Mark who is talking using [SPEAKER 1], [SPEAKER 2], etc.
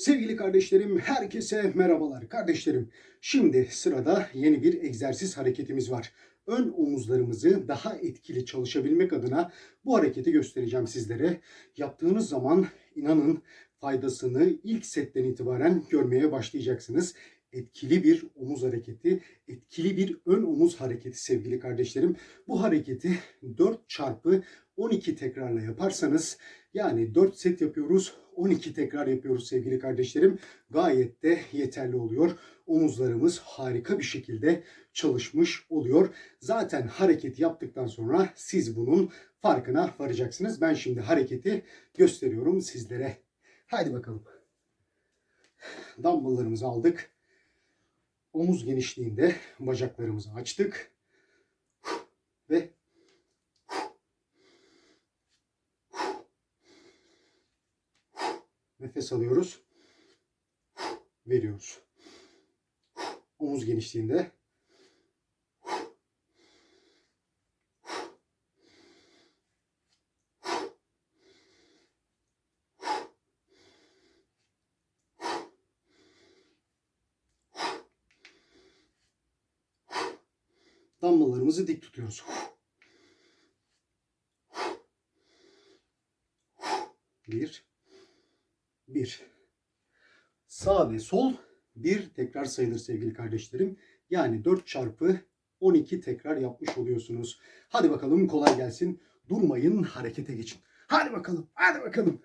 [SPEAKER 1] Sevgili kardeşlerim, herkese merhabalar. Kardeşlerim, şimdi sırada yeni bir egzersiz hareketimiz var. Ön omuzlarımızı daha etkili çalışabilmek adına bu hareketi göstereceğim sizlere. Yaptığınız zaman inanın faydasını ilk setten itibaren görmeye başlayacaksınız. Etkili bir omuz hareketi, etkili bir ön omuz hareketi sevgili kardeşlerim. Bu hareketi 4 çarpı 12 tekrarla yaparsanız yani 4 set yapıyoruz, 12 tekrar yapıyoruz sevgili kardeşlerim. Gayet de yeterli oluyor. Omuzlarımız harika bir şekilde çalışmış oluyor. Zaten hareket yaptıktan sonra siz bunun farkına varacaksınız. Ben şimdi hareketi gösteriyorum sizlere. Haydi bakalım. Dumbbell'larımızı aldık. Omuz genişliğinde bacaklarımızı açtık. Ve Nefes alıyoruz. Veriyoruz. Omuz genişliğinde. Damlalarımızı dik tutuyoruz. Bir, bir. Sağ ve sol bir tekrar sayılır sevgili kardeşlerim. Yani 4 çarpı 12 tekrar yapmış oluyorsunuz. Hadi bakalım kolay gelsin. Durmayın harekete geçin. Hadi bakalım hadi bakalım.